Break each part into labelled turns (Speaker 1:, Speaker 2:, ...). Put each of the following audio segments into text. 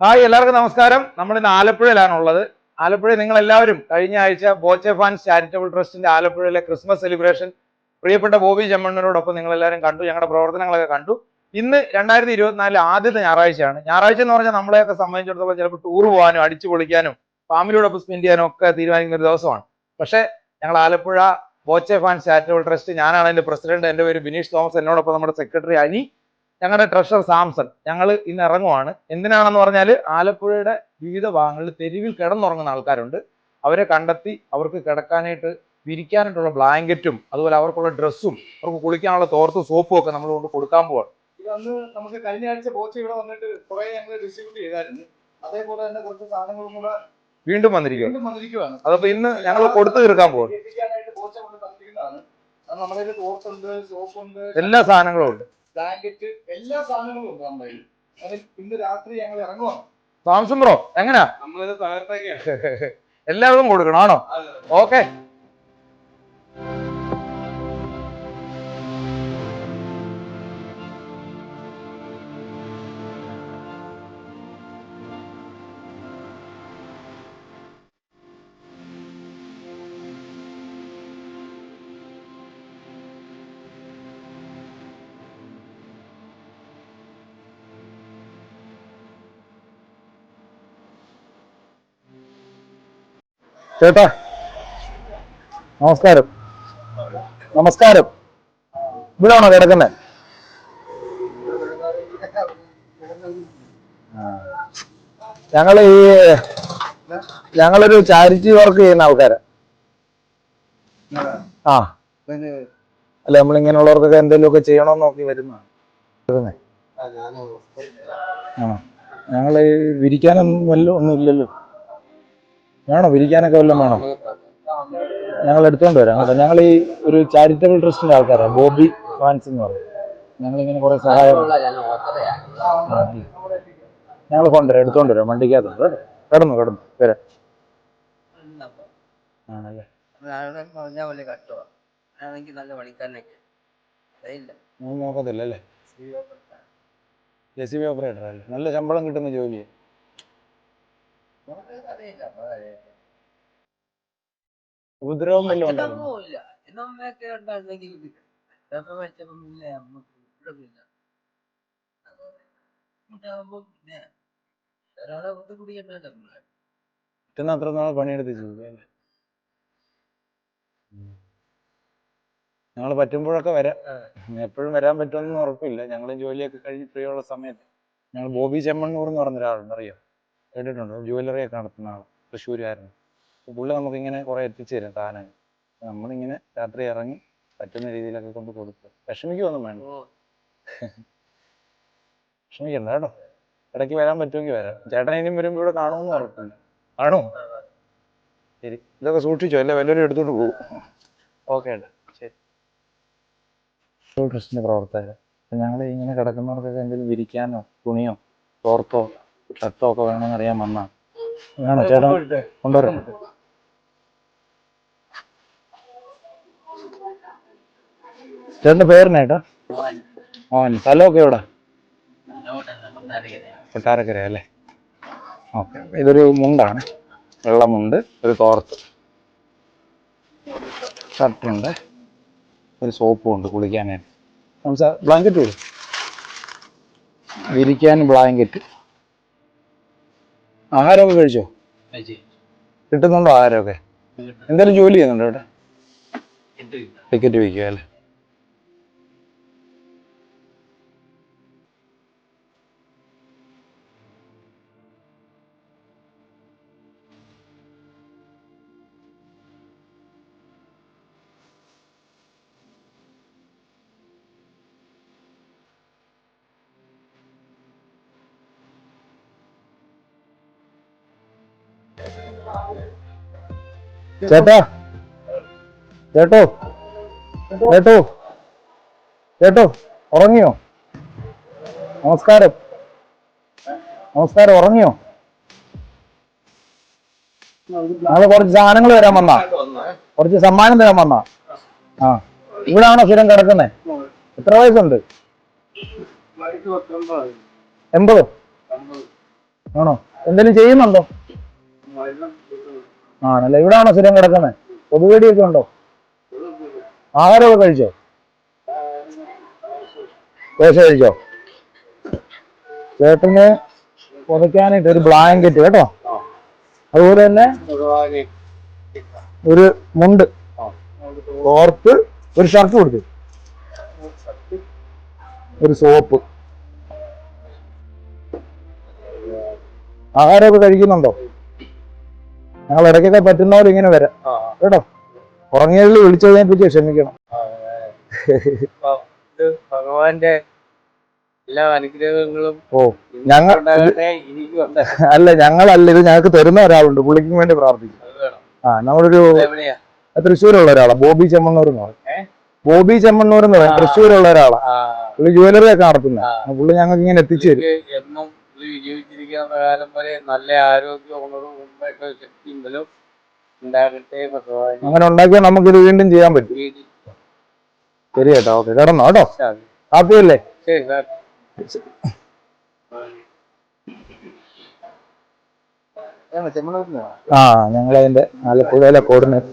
Speaker 1: Hi എല്ലാവർക്കും നമസ്കാരം. നമ്മൾ ഇന്ന് ആലപ്പുഴയിലാണുള്ളത് ആലപ്പുഴയിൽ നിങ്ങൾ എല്ലാവരും കഴിഞ്ഞ ആഴ്ച ബോച്ചെ ഫാൻസ് ചാരിറ്റബിൾ ട്രസ്റ്റിന്റെ ആലപ്പുഴയിലെ ക്രിസ്മസ് സെലിബ്രേഷൻ പ്രിയപ്പെട്ട ബോബി ചെമ്മണ്ണനോടൊപ്പം നിങ്ങൾ എല്ലാവരും കണ്ടു. ഞങ്ങളുടെ പ്രവർത്തനങ്ങളൊക്കെ കണ്ടു. ഇന്ന് രണ്ടായിരത്തി ഇരുപത്തിനാലിലെ ആദ്യത്തെ ഞായറാഴ്ചയാണ്. ഞായറാഴ്ച എന്ന് പറഞ്ഞാൽ നമ്മളെയൊക്കെ സംബന്ധിച്ചിടത്തോളം ചിലപ്പോൾ ടൂർ പോകാനും അടിച്ചു പൊളിക്കാനും ഫാമിലിയോടൊപ്പം സ്പെൻഡ് ചെയ്യാനും ഒക്കെ തീരുമാനിക്കുന്ന ഒരു ദിവസമാണ്. പക്ഷേ ഞങ്ങൾ Alappuzha Boche fans charitable trust ഞാനാണ് അതിന്റെ പ്രസിഡന്റ് എന്റെ പേര് ബിനീഷ് തോമസ് എന്നോടൊപ്പം നമ്മുടെ സെക്രട്ടറി അനി ഞങ്ങളുടെ ട്രഷർ സാംസൺ ഞങ്ങൾ ഇന്ന് ഇറങ്ങുവാണ്. എന്തിനാണെന്ന് പറഞ്ഞാൽ ആലപ്പുഴയുടെ വിവിധ ഭാഗങ്ങളിൽ തെരുവിൽ കിടന്നുറങ്ങുന്ന ആൾക്കാരുണ്ട്. അവരെ കണ്ടെത്തി അവർക്ക് കിടക്കാനായിട്ട് വിരിക്കാനായിട്ടുള്ള ബ്ലാങ്കറ്റും അതുപോലെ അവർക്കുള്ള ഡ്രസ്സും അവർക്ക് കുളിക്കാനുള്ള തോർത്തും സോപ്പും ഒക്കെ നമ്മൾ കൊണ്ട് കൊടുക്കാൻ പോവാണ്. അന്ന് നമുക്ക് കഴിഞ്ഞ ആഴ്ച ബോച്ച ഇവിടെ വന്നിട്ട് കുറെ ഞങ്ങൾ ഡിസ്ട്രിബ്യൂട്ട് ചെയ്തായിരുന്നു. അതേപോലെ തന്നെ കുറച്ച് സാധനങ്ങളും കൂടെ വീണ്ടും വന്നിരിക്കും
Speaker 2: വീണ്ടും വന്നിരിക്കുവാണ്.
Speaker 1: അതപ്പോ ഇന്ന് ഞങ്ങൾ കൊടുത്തു തീർക്കാൻ പോകും എല്ലാ സാധനങ്ങളും ഉണ്ട്.
Speaker 2: ബ്ലാങ്കറ്റ് എല്ലാ സാധനങ്ങളും ഉണ്ട് നമ്മുടെ കയ്യിൽ അത് ഇന്ന് രാത്രി ഞങ്ങൾ ഇറങ്ങുവാണ്.
Speaker 1: താമസം ബ്രോ എങ്ങനാ?
Speaker 2: നമ്മളിത് തകർത്തേക്കാണ്
Speaker 1: എല്ലാവർക്കും കൊടുക്കണം ആണോ? ഓക്കെ. ചേട്ടാ നമസ്കാരം. നമസ്കാരം. ഇവിടാണോ കിടക്കുന്നത് ഞങ്ങൾ ഈ ഞങ്ങളൊരു ചാരിറ്റി വർക്ക് ചെയ്യുന്ന ആൾക്കാരാ. ആ. അല്ല നമ്മളിങ്ങനെയുള്ളവർക്കൊക്കെ എന്തെങ്കിലും എന്തെങ്കിലുമൊക്കെ ചെയ്യണമെന്ന് നോക്കി വരുന്നതാണ് വരുന്നേ? ആണോ ഞങ്ങൾ വിരിക്കാനൊന്നും വല്ലതും ഒന്നും ഇല്ലല്ലോ വേണോ? വിരിക്കാനൊക്കെ വല്ലതും വേണോ? ഞങ്ങൾ എടുത്തോണ്ട് വരാം കേട്ടോ. ഞങ്ങൾ ഈ ഒരു ചാരിറ്റബിൾ ട്രസ്റ്റിന്റെ ആൾക്കാരാണ്. ബോബി ഫാൻസ് എന്ന് പറയും. ഞങ്ങൾ ഇങ്ങനെ കുറെ സഹായം ഞങ്ങൾ കൊണ്ടുവരാം എടുത്തോണ്ട് വരാം. വണ്ടിക്കകത്തുണ്ട് കേട്ടോ കിടന്നു കിടന്നു. വരാം. ആണല്ലേ?
Speaker 3: നല്ല
Speaker 1: ഓപ്പറേറ്റർ അല്ലേ? നല്ല ശമ്പളം കിട്ടുന്ന
Speaker 3: ജോലിയെ.
Speaker 1: ഉപദ്രവം വല്ലതും ഉണ്ടായിരുന്നു?
Speaker 3: ഉണ്ടായിരുന്നെങ്കിൽ പിന്നെ നമുക്ക് ഇവിടമില്ല ഇതാകുമ്പോ പിന്നെ ഒരാളെ കൊണ്ട് കുടിക്കണ്ടല്ലോ നമ്മൾ.
Speaker 1: പറ്റുന്ന അത്ര നാൾ പണിയെടുത്ത് ഞങ്ങൾ പറ്റുമ്പോഴൊക്കെ വരാം. എപ്പോഴും വരാൻ പറ്റുമെന്ന് ഉറപ്പില്ല. ഞങ്ങളും ജോലിയൊക്കെ കഴിഞ്ഞ് ഫ്രീ ഉള്ള സമയത്ത്. ഞങ്ങൾ ബോബി ചെമ്മണ്ണൂർ എന്ന് പറഞ്ഞ ഒരാളുണ്ട് അറിയാം? കേട്ടിട്ടുണ്ടോ? ജുവല്ലറി ഒക്കെ നടത്തുന്ന ആൾ അപ്പോൾ പുള്ളി നമുക്കിങ്ങനെ കുറേ എത്തിച്ചു തരും താനായി നമ്മളിങ്ങനെ രാത്രി ഇറങ്ങി പറ്റുന്ന രീതിയിലൊക്കെ കൊണ്ട് കൊടുക്കും. വിഷമിക്കൊന്നും വേണ്ട. വിഷമിക്കണ്ട കേട്ടോ. ഇടയ്ക്ക് വരാൻ പറ്റുമെങ്കിൽ വരാം. ചേട്ടൻ ഇനിയും വരുമ്പോൾ ഇവിടെ കാണുമെന്ന് ഉറപ്പില്ല ആണോ ശരി. ഇതൊക്കെ സൂക്ഷിച്ചോ? അല്ലേ? വല്ലവരും എടുത്തോണ്ട് പോകും ഓക്കെ ശരി. ട്രസ്റ്റിന്റെ പ്രവർത്തകർ ഞങ്ങൾ ഇങ്ങനെ കിടക്കുന്നവർക്കൊക്കെ എന്തെങ്കിലും വിരിക്കാനോ തുണിയോ തോർത്തോ ഷർട്ടോ ഒക്കെ വേണമെന്ന് അറിയാൻ വന്നാ. വേണോ? ചേട്ടൻ കൊണ്ടുവരാം ചേട്ടന്റെ പേരിനേട്ടാ ഓൻ സ്ഥലമൊക്കെ എവിടെ? കൊട്ടാരക്കര അല്ലേ? ഓക്കെ ഇതൊരു മുണ്ടാണ്. വെള്ളമുണ്ട് ഒരു തോർത്ത്. ഷർട്ടുണ്ട് ഒരു സോപ്പും ഉണ്ട് കുളിക്കാനായിട്ട്. നമുക്ക് ബ്ലാങ്കറ്റ് കൊടുക്കും വിരിക്കാൻ ബ്ലാങ്കറ്റ്. ആഹാരമൊക്കെ കഴിച്ചോ? കിട്ടുന്നുണ്ടോ ആഹാരമൊക്കെ? എന്തെങ്കിലും ജോലി ചെയ്യുന്നുണ്ടോ ഇവിടെ ടിക്കറ്റ് വിൽക്കുക അല്ലേ? ചേട്ടാ. ചേട്ടോ. ചേട്ടോ. ചേട്ടോ ഉറങ്ങിയോ? നമസ്കാരം. നമസ്കാരം ഉറങ്ങിയോ? നാളെ കുറച്ച് സാധനങ്ങൾ തരാൻ വന്നാ. കുറച്ച് സമ്മാനം തരാൻ വന്നാ. ആ. ഇവിടാണോ സ്ഥിരം കിടക്കുന്നേ? എത്ര വയസ്സുണ്ട്? എൺപതോ? ആണോ? എന്തെങ്കിലും ചെയ്യുന്നുണ്ടോ? ആണല്ലേ? ഇവിടാണോ സ്ഥിരം കിടക്കുന്നത് കൊതുകടിയൊക്കെ ഉണ്ടോ? ആഹാരമൊക്കെ കഴിച്ചോ? ദോശ കഴിച്ചോ? ചേട്ടന് പുതയ്ക്കാനായിട്ട് ഒരു ബ്ലാങ്കറ്റ് കേട്ടോ. അതുപോലെ തന്നെ ഒരു മുണ്ട് ഓർത്ത് ഒരു ഷർട്ട് കൊടുത്തു ഒരു സോപ്പ്. ആഹാരമൊക്കെ കഴിക്കുന്നുണ്ടോ? ഞങ്ങൾ ഇടയ്ക്കൊക്കെ പറ്റുന്നവർ ഇങ്ങനെ വരാം. കേട്ടോ? ഉറങ്ങിയതിൽ വിളിച്ചതിനെ പറ്റി ക്ഷമിക്കണം
Speaker 3: ഭഗവാന്റെ എല്ലാ അനുഗ്രഹങ്ങളും
Speaker 1: ഓ ഞങ്ങൾ അല്ല ഞങ്ങളല്ല ഇത് ഞങ്ങൾക്ക് തരുന്ന ഒരാളുണ്ട് പുള്ളിക്ക് വേണ്ടി പ്രാർത്ഥിക്കും. ആ നമ്മളൊരു തൃശ്ശൂരുള്ള ഒരാളാ ബോബി ചെമ്മണ്ണൂർ എന്ന് പറയും. ബോബി ചെമ്മണ്ണൂർ എന്ന് പറയും. തൃശ്ശൂരുള്ള ഒരാളാ. പുള്ളി ജുവലറി ഒക്കെ നടത്തുന്നത് പുള്ളി ഞങ്ങൾക്ക് ഇങ്ങനെ എത്തിച്ചു തരും.
Speaker 3: ജീവിച്ചിരിക്കുന്ന കാലം വരെ നല്ല ആരോഗ്യം ഉണർവും ഉന്മേഷവും ശക്തിയും ബലവും ഉണ്ടാകട്ടെ
Speaker 1: അങ്ങനെ ഉണ്ടാക്കിയാൽ നമുക്കിത് വീണ്ടും ചെയ്യാൻ പറ്റും. ശരി കേട്ടോ ഓക്കെ. കിടന്നോ കേട്ടോ. ഹാപ്പിയല്ലേ?
Speaker 3: ശരി സാർ
Speaker 1: ആ ഞങ്ങളതിന്റെ ആലപ്പുഴയിലെ കോർഡിനേറ്റ്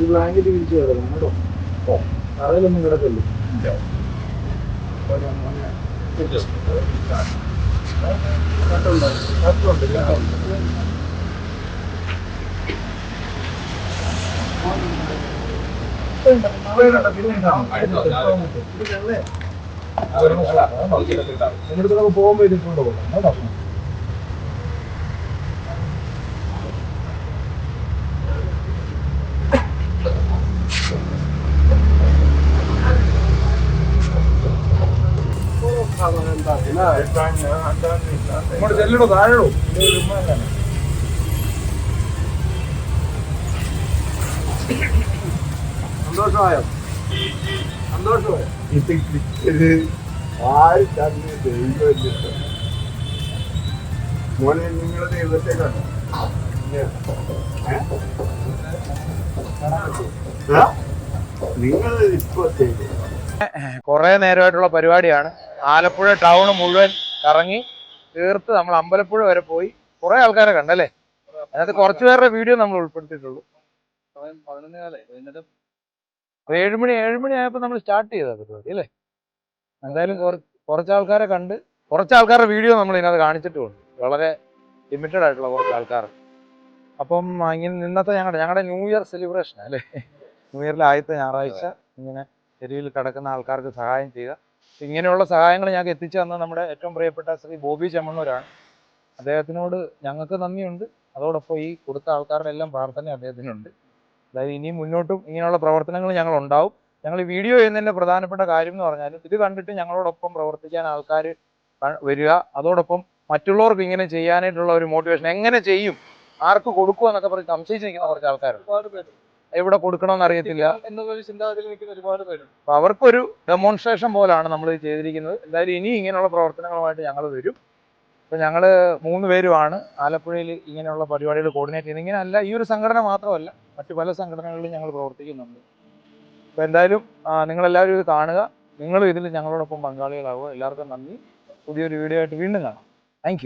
Speaker 1: ബ്ലാങ്കറ്റ് വിരിച്ചു കിടക്കണം കേട്ടോ. ഓ തറയിലൊന്നും കിടക്കല്ലോ? നിങ്ങളുടെ പോകുമ്പോ ഇതിട്ടുണ്ട് ഇങ്ങോട്ട് ചെല്ലടോ താഴെടോ സന്തോഷമായോ? സന്തോഷമായോ?
Speaker 2: ഇത് കിട്ടിയത് ആര് തന്നെ ദൈവമില്ല. മോനെ നിങ്ങൾ ദൈവത്തെ കണ്ടു? നിങ്ങൾ ഇപ്പൊ
Speaker 1: കുറെ നേരമായിട്ടുള്ള പരിപാടിയാണ്. ആലപ്പുഴ ടൗൺ മുഴുവൻ കറങ്ങി തീർത്ത് നമ്മൾ അമ്പലപ്പുഴ വരെ പോയി കുറെ ആൾക്കാരെ കണ്ടല്ലേ? അതിനകത്ത് കുറച്ചു പേരുടെ വീഡിയോ നമ്മൾ ഉൾപ്പെടുത്തിയിട്ടുള്ളൂ. ഏഴുമണി ഏഴുമണി ആയപ്പോ നമ്മൾ സ്റ്റാർട്ട് ചെയ്ത പരിപാടി അല്ലേ? എന്തായാലും കുറച്ച് ആൾക്കാരെ കണ്ട് കുറച്ച് ആൾക്കാരുടെ വീഡിയോ നമ്മൾ ഇതിനകത്ത് കാണിച്ചിട്ടുണ്ട് വളരെ ലിമിറ്റഡ് ആയിട്ടുള്ള കുറച്ച് ആൾക്കാർ. അപ്പം ഇങ്ങനെ ഇന്നത്തെ ഞങ്ങളുടെ ഞങ്ങളുടെ ന്യൂ ഇയർ സെലിബ്രേഷൻ അല്ലേ? ന്യൂ ഇയറിലെ ആദ്യത്തെ ഞായറാഴ്ച ഇങ്ങനെ തെരുവിൽ കിടക്കുന്ന ആൾക്കാർക്ക് സഹായം ചെയ്യുക. ഇങ്ങനെയുള്ള സഹായങ്ങൾ ഞങ്ങൾക്ക് എത്തിച്ചു തന്ന നമ്മുടെ ഏറ്റവും പ്രിയപ്പെട്ട ശ്രീ ബോബി ചെമ്മണ്ണൂരാണ്. അദ്ദേഹത്തിനോട് ഞങ്ങൾക്ക് നന്ദിയുണ്ട്. അതോടൊപ്പം ഈ കൊടുത്ത ആൾക്കാരുടെ എല്ലാം പ്രാർത്ഥന അദ്ദേഹത്തിനുണ്ട്. അതായത് ഇനിയും മുന്നോട്ടും ഇങ്ങനെയുള്ള പ്രവർത്തനങ്ങൾ ഞങ്ങൾ ഉണ്ടാവും. ഞങ്ങൾ ഈ വീഡിയോ ചെയ്യുന്നതിന്റെ പ്രധാനപ്പെട്ട കാര്യം എന്ന് പറഞ്ഞാൽ ഇത് കണ്ടിട്ട് ഞങ്ങളോടൊപ്പം പ്രവർത്തിക്കാൻ ആൾക്കാർ വരിക. അതോടൊപ്പം മറ്റുള്ളവർക്ക് ഇങ്ങനെ ചെയ്യാനായിട്ടുള്ള ഒരു മോട്ടിവേഷൻ എങ്ങനെ ചെയ്യും? ആർക്ക് കൊടുക്കുക എന്നൊക്കെ പറഞ്ഞ് സംശയിച്ചിരിക്കുന്ന കുറച്ച് ആൾക്കാരുണ്ട്. എവിടെ കൊടുക്കണമെന്ന് അറിയത്തില്ല.
Speaker 3: എന്നൊരു ചിന്താഗതിയിൽ നിൽക്കുന്ന ഒരുപാട് പേരുണ്ട്.
Speaker 1: അപ്പൊ അവർക്കൊരു ഡെമോൺസ്ട്രേഷൻ പോലാണ് നമ്മൾ ഇത് ചെയ്തിരിക്കുന്നത്. എന്തായാലും ഇനി ഇങ്ങനെയുള്ള പ്രവർത്തനങ്ങളുമായിട്ട് ഞങ്ങൾ വരും. അപ്പൊ ഞങ്ങൾ മൂന്ന് പേരുമാണ് ആലപ്പുഴയിൽ ഇങ്ങനെയുള്ള പരിപാടികൾ കോർഡിനേറ്റ് ചെയ്യുന്നത്. ഇങ്ങനെയല്ല ഈ ഒരു സംഘടന മാത്രമല്ല മറ്റു പല സംഘടനകളിലും ഞങ്ങൾ പ്രവർത്തിക്കുന്നുണ്ട്. അപ്പൊ എന്തായാലും നിങ്ങൾ നിങ്ങളെല്ലാവരും ഇത് കാണുക. നിങ്ങളും ഇതിൽ ഞങ്ങളോടൊപ്പം പങ്കാളികളാവുക. എല്ലാവർക്കും നന്ദി. പുതിയൊരു വീഡിയോ ആയിട്ട് വീണ്ടും കാണാം. താങ്ക്